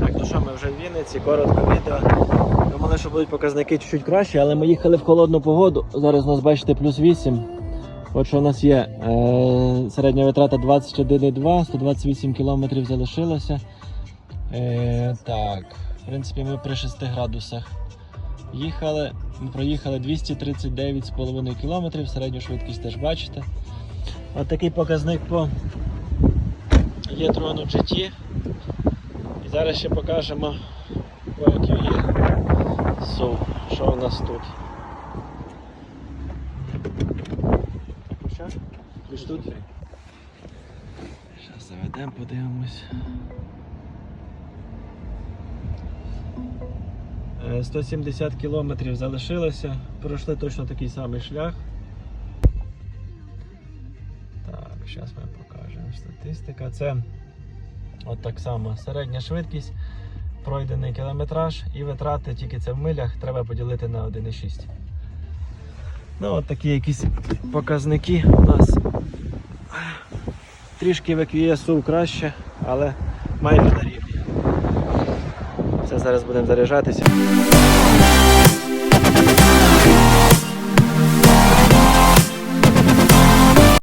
Так, ну що, ми вже в Вінниці, коротко відео. Думали, що будуть показники чуть-чуть кращі, але ми їхали в холодну погоду. Зараз у нас, бачите, плюс 8. От що у нас є. Е, середня витрата 21,2, 128 кілометрів залишилося. Е, так, в принципі, ми при 6 градусах їхали. Проїхали 239,5 кілометрів, середню швидкість теж бачите. От такий показник по Є-трону GT. І зараз ще покажемо SUV. Що у нас тут? Що? Тут? Зараз заведемо, подивимось. 170 кілометрів залишилося. Пройшли точно такий самий шлях. Так, зараз ми покажемо статистика. Це от так само середня швидкість, пройдений кілометраж і витрати тільки це в милях треба поділити на 1,6. Ну, от такі якісь показники у нас. Трішки в EQS краще, але майже на рівні. Це зараз будемо заряджатися.